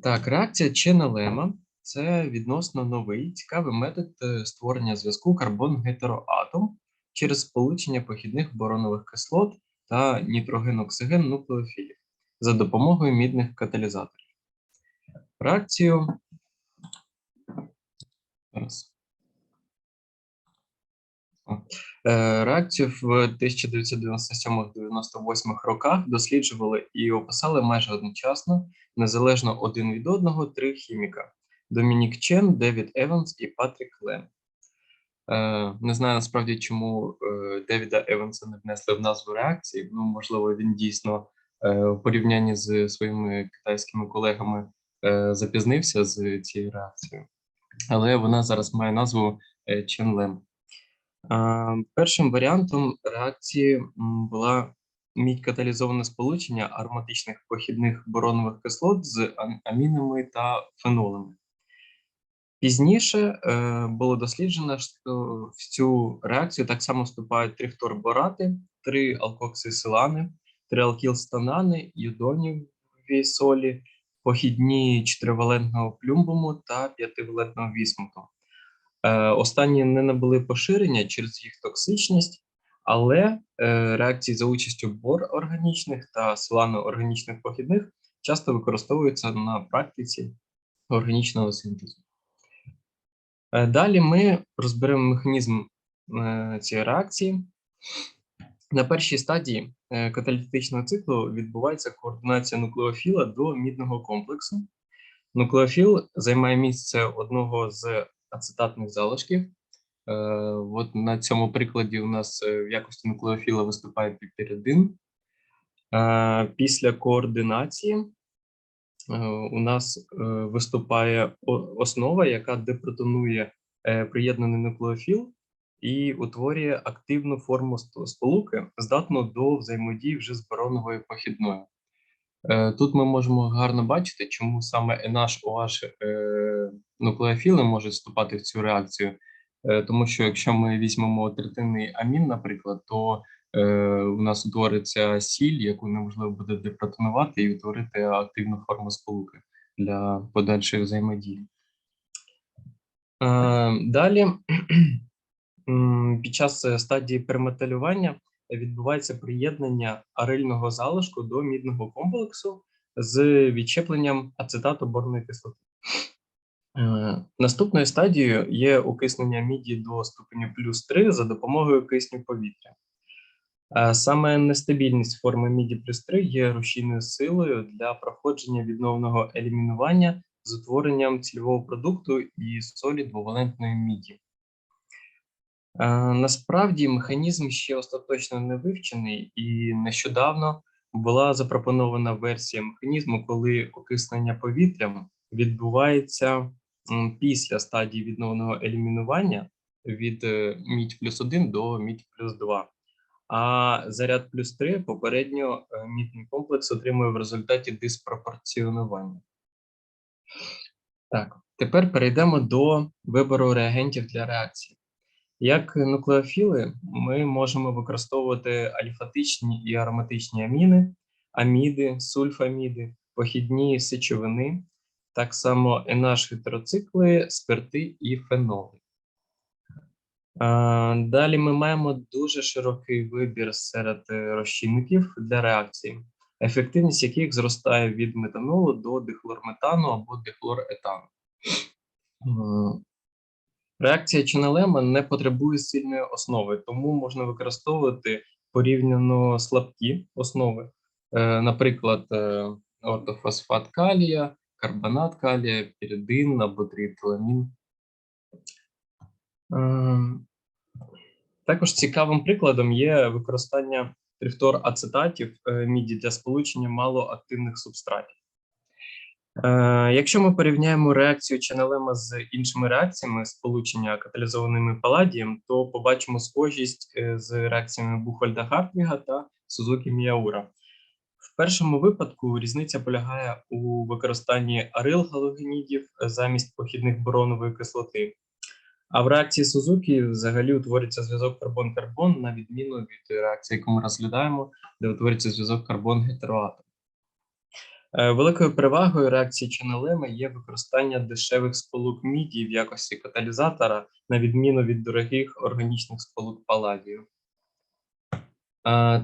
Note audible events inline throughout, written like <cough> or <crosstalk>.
Так, реакція Ченелема – це відносно новий цікавий метод е, створення зв'язку карбон-гетероатом через сполучення похідних боронових кислот та нітроген-оксиген нуклеофілів за допомогою мідних каталізаторів. Реакцію зараз. Е, Реакцію в 1997-98 роках досліджували і описали майже одночасно, незалежно один від одного, три хіміка: Домінік Чен, Девід Еванс і Патрік Лем. Е, Не знаю насправді, чому е, Девіда Еванса не внесли в назву реакції. Ну, можливо, він дійсно в порівнянні з своїми китайськими колегами запізнився з цією реакцією, але вона зараз має назву Чен Лем. Першим варіантом реакції була мідь-каталізоване сполучення ароматичних похідних боронових кислот з амінами та фенолами. Пізніше е, було досліджено, що в цю реакцію так само вступають три фторборати, три алкоксисилани, три алкілстанани, йодоніві солі, похідні чотиривалентного плюмбуму та п'ятивалентного вісмуту. Е, Останні не набули поширення через їх токсичність, але е, реакції за участю бор органічних та силано-органічних похідних часто використовуються на практиці органічного синтезу. Е, Далі ми розберемо механізм цієї реакції. На першій стадії каталітичного циклу відбувається координація нуклеофіла до мідного комплексу. Нуклеофіл займає місце одного з ацетатних залишків. Е, От на цьому прикладі у нас е, в якості нуклеофіла виступає піпіридин. Е, Після координації е, у нас е, виступає основа, яка депротонує е, приєднаний нуклеофіл і утворює активну форму сполуки, здатну до взаємодії вже з бароновою похідною. Е, Тут ми можемо гарно бачити, чому саме NH OH е, нуклеофіли можуть вступати в цю реакцію. Е, Тому що якщо ми візьмемо третинний амін, наприклад, то е, у нас утвориться сіль, яку неможливо буде депротонувати і утворити активну форму сполуки для подальшої взаємодії. Е, Далі під час стадії перметалювання відбувається приєднання арильного залишку до мідного комплексу з відщепленням ацетату борної кислоти. Е, Наступною стадією є окиснення міді до ступеню плюс 3 за допомогою кисню повітря. Е, Саме нестабільність форми міді плюс 3 є рушійною силою для проходження відновного елімінування з утворенням цільового продукту і солі двовалентної міді. Е, Насправді механізм ще остаточно не вивчений, і нещодавно була запропонована версія механізму, коли окиснення повітрям відбувається після стадії відновного елімінування від е, мідь плюс 1 до мідь плюс 2. А заряд плюс 3 попередньо е, мідний комплекс отримує в результаті диспропорціонування. Так, тепер перейдемо до вибору реагентів для реакції. Як нуклеофіли, ми можемо використовувати аліфатичні і ароматичні аміни, аміди, сульфаміди, похідні сечовини, так само NH гетероцикли, спирти і феноли. Далі ми маємо дуже широкий вибір серед розчинників для реакції, ефективність яких зростає від метанолу до дихлорметану або дихлоретану. Реакція Ченелема не потребує сильної основи, тому можна використовувати порівняно слабкі основи, Е, наприклад, е, ортофосфат калія, карбонат калія, піридин або тріетиламін. Також цікавим прикладом є використання трифторацетатів е, міді для сполучення малоактивних субстратів. Е, Якщо ми порівняємо реакцію Ченелема з іншими реакціями сполучення каталізованими паладієм, то побачимо схожість е, з реакціями Бухольда Хартвіга та Сузукі Міаура. В першому випадку різниця полягає у використанні арил-галогенідів замість похідних боронової кислоти. А в реакції Сузукі взагалі утворюється зв'язок карбон-карбон, на відміну від реакції, яку ми розглядаємо, де утворюється зв'язок карбон-гетероатом. Е, Великою перевагою реакції Ченелема є використання дешевих сполук міді в якості каталізатора, на відміну від дорогих органічних сполук паладію.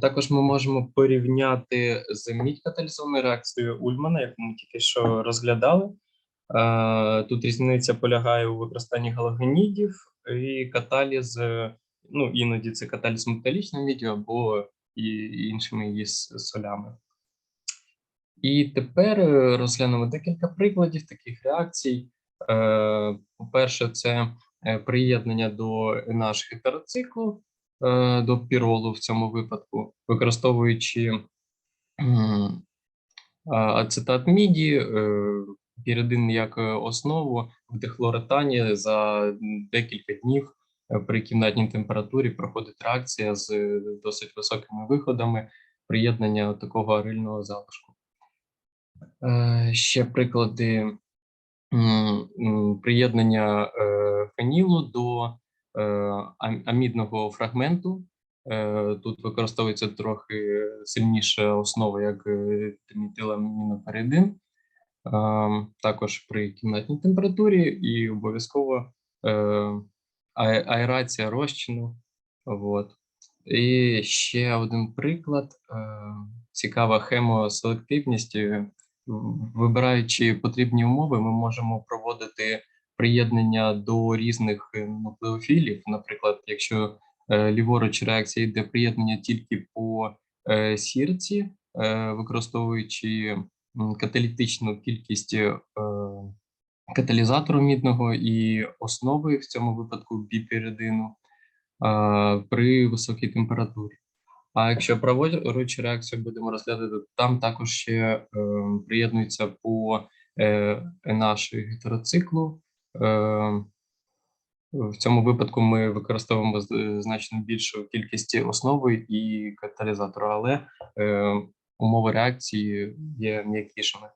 Також ми можемо порівняти з мідь-каталізованою реакцією Ульмана, яку ми тільки що розглядали. Тут різниця полягає у використанні галогенідів і каталіз, е, ну іноді це каталіз металічною міддю або і іншими її солями. І тепер е, розглянемо декілька прикладів таких реакцій. Е, По-перше, це приєднання до NH гетероциклу до піролу в цьому випадку, використовуючи ацетат міді, е, піридин як е, основу в дихлоретані за декілька днів е, при кімнатній температурі проходить реакція з е, досить високими виходами приєднання такого арильного залишку. Е, Ще приклади приєднання е, фенілу до е, амідного фрагменту. Е, Тут використовується трохи сильніша основа, як е, триметиламіноперидин, Ем, також при кімнатній температурі, і обов'язково е, аерація розчину. Вот. І ще один приклад: е, цікава хемоселективність. Е, Вибираючи потрібні умови, ми можемо проводити приєднання до різних е, нуклеофілів. Наприклад, якщо е, ліворуч реакція йде приєднання тільки по е, сірці, використовуючи каталітичну кількість каталізатору мідного і основи в цьому випадку біпіридину е, при високій температурі. А якщо праворуч реакцію будемо розглядати, там також ще е, приєднується по е, NH гетероциклу. Е, в цьому випадку ми використовуємо значно більшу кількість основи і каталізатора, але е, умови реакції є м'якішими.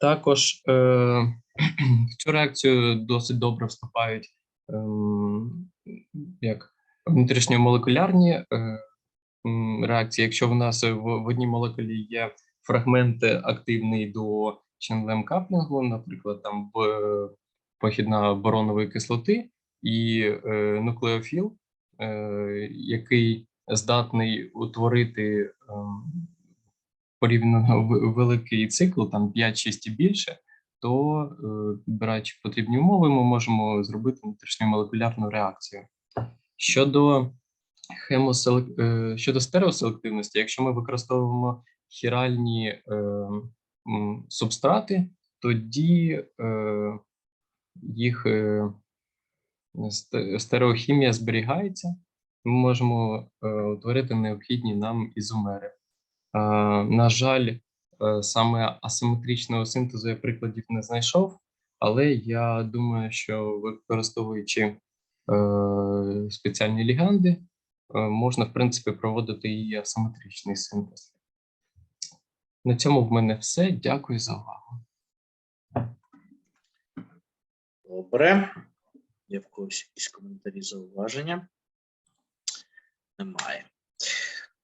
Також е, <clears throat> в цю реакцію досить добре вступають ем, як внутрішньомолекулярні е, реакції. Якщо в нас в, одній молекулі є фрагмент активний до ченлем каплінгу, наприклад, там похідна боронової кислоти, і е, нуклеофіл, е, який здатний утворити ем, порівняно великий цикл, там 5-6 і більше, то е, підбираючи потрібні умови, ми можемо зробити внутрішньомолекулярну реакцію. Щодо хемоселек... е, щодо стереоселективності, якщо ми використовуємо хіральні е, м, субстрати, тоді е, їх е, стереохімія зберігається. Ми можемо е, утворити необхідні нам ізомери. Е, на жаль, е, саме асиметричного синтезу я прикладів не знайшов, але я думаю, що використовуючи е, спеціальні ліганди, е, можна, в принципі, проводити і асиметричний синтез. На цьому в мене все. Дякую за увагу. Добре. Є в когось якісь коментарі, зауваження? Немає.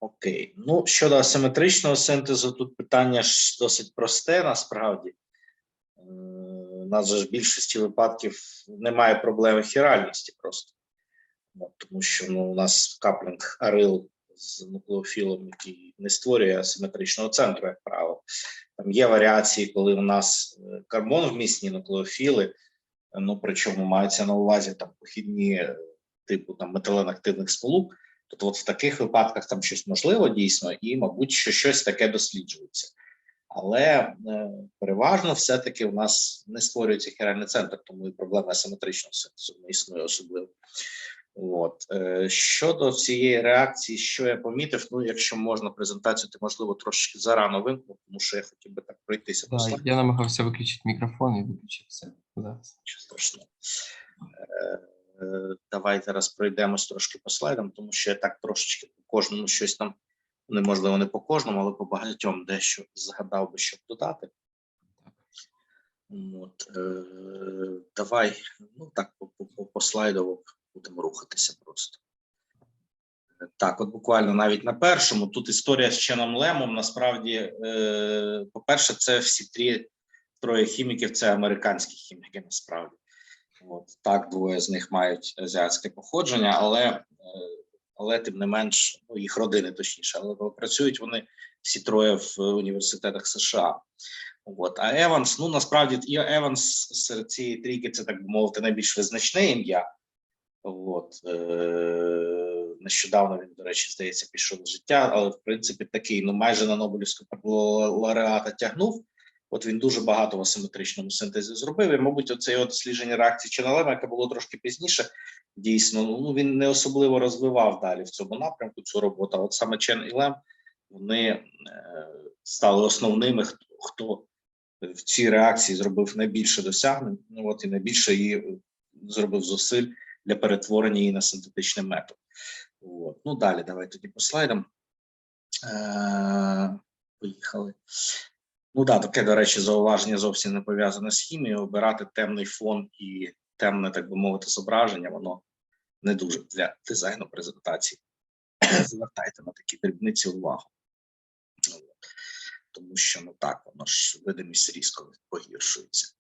Окей. Ну, щодо асиметричного синтезу, тут питання ж досить просте, насправді. Е, У нас же в більшості випадків немає проблеми хіральності просто. Тому що ну, у нас каплінг арил з нуклеофілом, який не створює асиметричного центру, як правило. Там є варіації, коли у нас е, карбон вмісні нуклеофіли, ну причому мається на увазі там похідні е, типу там метиленактивних сполук. Тобто, от в таких випадках там щось можливо дійсно, і, мабуть, що щось таке досліджується. Але е, переважно все-таки у нас не створюється хіральний центр, тому і проблема асиметричного синтезу не існує особливо. От е, щодо цієї реакції, що я помітив, ну якщо можна презентацію, ти можливо трошечки зарано вимкнув, тому що я хотів би так пройтися Да, я намагався виключити мікрофон і. Зараз. Нічого страшного. Е, е, Давай зараз пройдемось трошки по слайдам, тому що я так трошечки по кожному щось там, неможливо не по кожному, але по багатьом дещо згадав би, щоб додати. От, е, давай, ну так, по, по, по, по слайдово будемо рухатися просто. Так, от буквально навіть на першому тут історія з Ченом Лемом. Насправді, е, по-перше, це всі три троє хіміків це американські хіміки. Насправді, от так двоє з них мають азіатське походження, але е, але тим не менш, ну їх родини точніше, але працюють вони всі троє в університетах США. От а Еванс, ну насправді і Еванс серед цієї трійки це так би мовити найбільш визначне ім'я. От е- нещодавно він, до речі, здається, пішов з життя, але в принципі такий, ну майже на Нобелівського лауреата тягнув. От він дуже багато в асиметричному синтезі зробив. І, мабуть, оце його дослідження реакції Ченалема, яке було трошки пізніше, дійсно, ну він не особливо розвивав далі в цьому напрямку цю роботу. От саме Чен і Лем вони е, стали основними, хто хто в цій реакції зробив найбільше досягнень. Ну от і найбільше її зробив зусиль для перетворення її на синтетичний метод. От. Ну далі, давай тоді по слайдам. Е, Поїхали. Ну так, таке, до речі, зауваження зовсім не пов'язане з хімією. Обирати темний фон і темне, так би мовити, зображення, воно не дуже для дизайну презентації. <coughs> Звертайте на такі дрібниці увагу. Тому що ну так, воно ж видимість різко погіршується.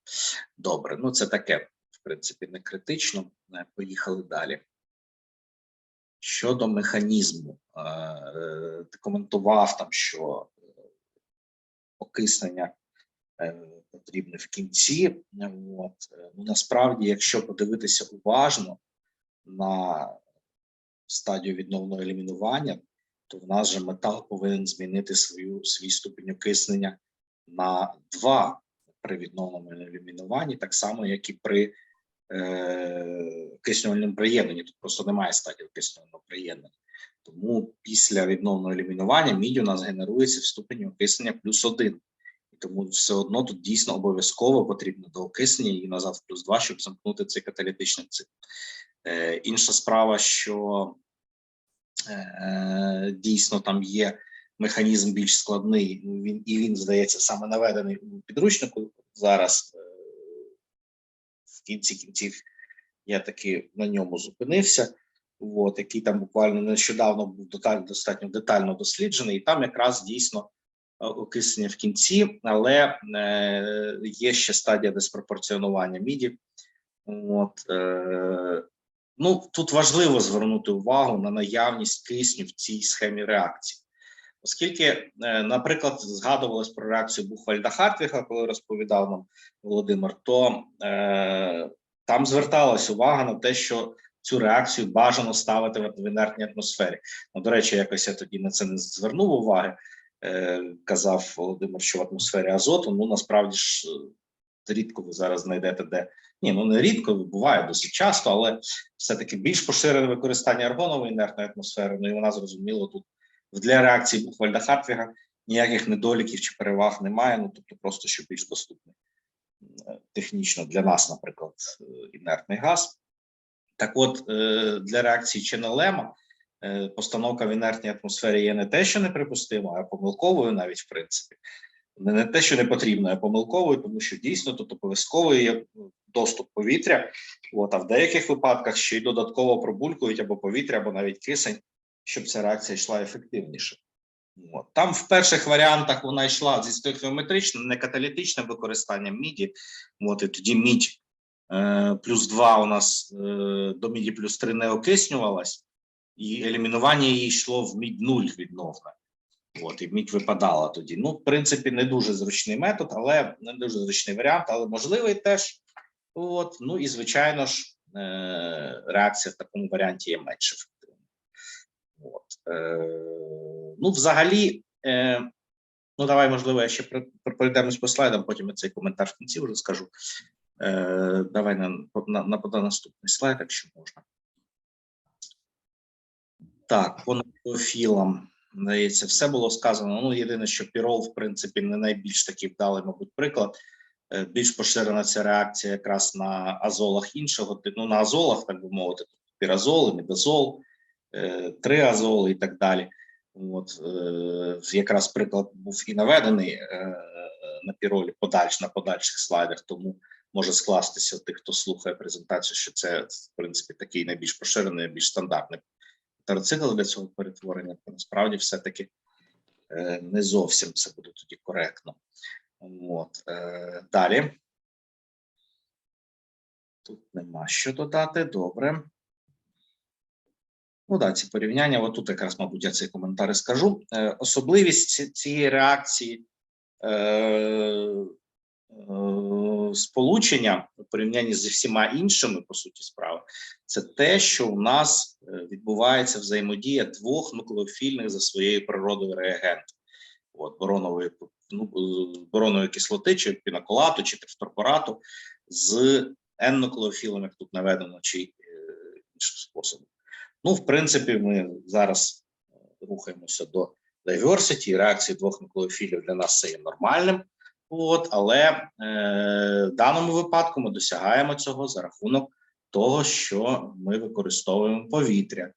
Добре, ну це таке, принципі, не критично. Е, Поїхали далі. Щодо механізму, е, ти коментував там, що окиснення е, потрібне в кінці. От. Ну, насправді, якщо подивитися уважно на стадію відновного елімінування, то в нас же метал повинен змінити свою свій ступінь окиснення на 2 при відновленому елімінуванні, так само, як і при е, киснювальному приєднанні. Тут просто немає стадії окиснювального приєднання. Тому після відновного елімінування мідь у нас генерується в ступені окиснення плюс 1. І тому все одно тут дійсно обов'язково потрібно до окиснення і назад в плюс 2, щоб замкнути цей каталітичний цикл. Е, інша справа, що е, дійсно там є механізм більш складний. Він і він здається саме наведений у підручнику зараз. В кінці кінців я таки на ньому зупинився. От, який там буквально нещодавно був достатньо детально досліджений, і там якраз дійсно е, окиснення в кінці, але е, є ще стадія диспропорціонування міді. От, е, ну, тут важливо звернути увагу на наявність кисню в цій схемі реакції. Оскільки, е, наприклад, згадувалось про реакцію Бухвальда Хартвіга, коли розповідав нам Володимир, то е, там зверталась увага на те, що цю реакцію бажано ставити в інертній атмосфері. Ну, до речі, якось я тоді на це не звернув уваги. Е, казав Володимир, що в атмосфері азоту. Ну насправді ж е, рідко ви зараз знайдете де. Ні, ну не рідко буває досить часто, але все-таки більш поширене використання аргонової інертної атмосфери. Ну і вона зрозуміло тут для реакції Бухвальда Хартвіга ніяких недоліків чи переваг немає. Ну тобто, просто що більш доступний е, технічно для нас, наприклад, е, інертний газ. Так, от е, для реакції Ченелема постановка в інертній атмосфері є не те, що неприпустимою, а помилковою, навіть в принципі, не те, що не потрібно, а помилковою, тому що дійсно тут обов'язково є доступ повітря. От, а в деяких випадках ще й додатково пробулькують або повітря, або навіть кисень, щоб ця реакція йшла ефективніше. Там в перших варіантах вона йшла зі стихіометричним, не каталітичним використанням міді. От, і тоді мідь е, плюс 2 у нас е, до міді плюс 3 не окиснювалась, і елімінування її йшло в мідь 0 відновне. От, і мідь випадала тоді. Ну, в принципі, не дуже зручний метод, але не дуже зручний варіант, але можливий теж. От, ну і звичайно ж, е, реакція в такому варіанті є менш ефективною. От, е, ну, взагалі, е, ну давай, можливо, я ще пройдемось по слайдам, потім я цей коментар в кінці вже скажу. Е, Давай на, на, на, на наступний слайд, якщо можна. Так, по профілам. Здається, все було сказано. Ну, єдине, що Пірол, в принципі, не найбільш такий вдалий, мабуть, приклад. Більш поширена ця реакція якраз на азолах іншого ну на азолах, так би мовити, піразол, е, триазол і так далі. От е, якраз приклад був і наведений на піролі подальш на подальших слайдах, тому може скластися тих, хто слухає презентацію, що це в принципі такий найбільш поширений, найбільш стандартний тероцикл для цього перетворення, насправді все-таки е, не зовсім це буде тоді коректно. От, е, далі. Тут нема що додати. Добре. Ну да, ці порівняння. От тут якраз, мабуть, я цей коментар скажу. Е, особливість цієї реакції е, е, сполучення у порівнянні зі всіма іншими, по суті, справи, це те, що у нас е, відбувається взаємодія двох нуклеофільних за своєю природою реагентів. От боронової ну, е, боронової кислоти, чи пінаколату, чи трифторборату з N-нуклеофілом, як тут наведено, чи іншим способом. Ну, в принципі, ми зараз е, рухаємося до diversity, реакції двох нуклеофілів для нас це є нормальним. От, але е, в даному випадку ми досягаємо цього за рахунок того, що ми використовуємо повітря е,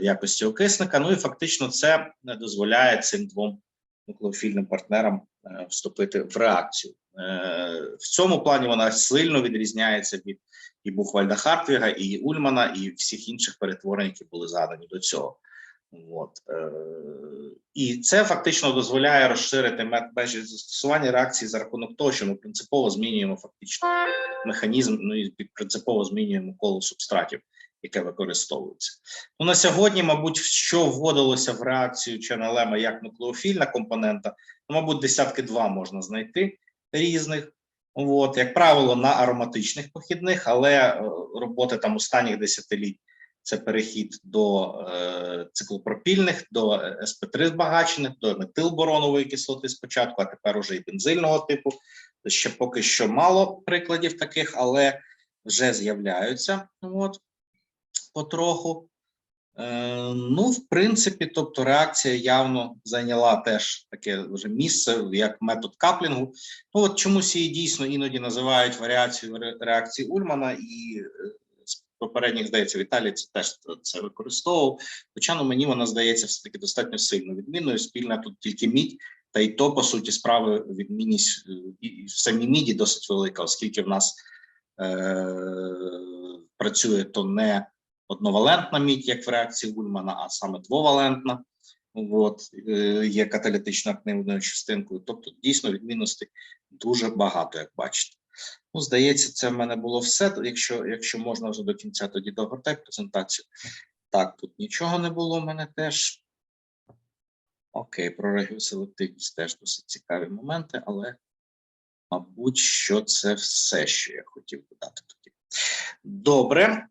в якості окисника. Ну і фактично це не дозволяє цим двом нуклеофільним партнерам е, вступити в реакцію. Е, в цьому плані вона сильно відрізняється від і Бухвальда Хартвіга, і Ульмана, і всіх інших перетворень, які були задані до цього. От. Е, і це фактично дозволяє розширити межі застосування реакції за рахунок того, що ми принципово змінюємо фактично механізм, ну і принципово змінюємо коло субстратів, яке використовується. Ну, на сьогодні, мабуть, що вводилося в реакцію Ченелема як нуклеофільна компонента, ну, мабуть, десятки два можна знайти різних. От, як правило, на ароматичних похідних, але е, роботи там останніх десятиліть це перехід до е, циклопропільних, до е, СП3 збагачених, до метилборонової кислоти спочатку, а тепер уже і бензильного типу. Ще поки що мало прикладів таких, але вже з'являються. От потроху. Е, ну, в принципі, тобто реакція явно зайняла теж таке вже місце як метод каплінгу. Ну от чомусь її дійсно іноді називають варіацією реакції Ульмана, і е, з попередніх, здається, Віталій це теж це використовував. Хоча ну, мені вона здається все таки достатньо сильно відмінною. Спільна тут тільки мідь, та й то, по суті, справи відмінність е, і в самій міді досить велика, оскільки в нас е, працює то не одновалентна мідь, як в реакції Ульмана, а саме двовалентна. От, е, є каталітично активною частинкою. Тобто, дійсно, відмінностей дуже багато, як бачите. Ну, здається, це в мене було все. Якщо, якщо можна вже до кінця, тоді догортай презентацію. Так, тут нічого не було в мене теж. Окей, про регіоселективність теж досить цікаві моменти, але, мабуть, що це все, що я хотів додати тоді. Добре.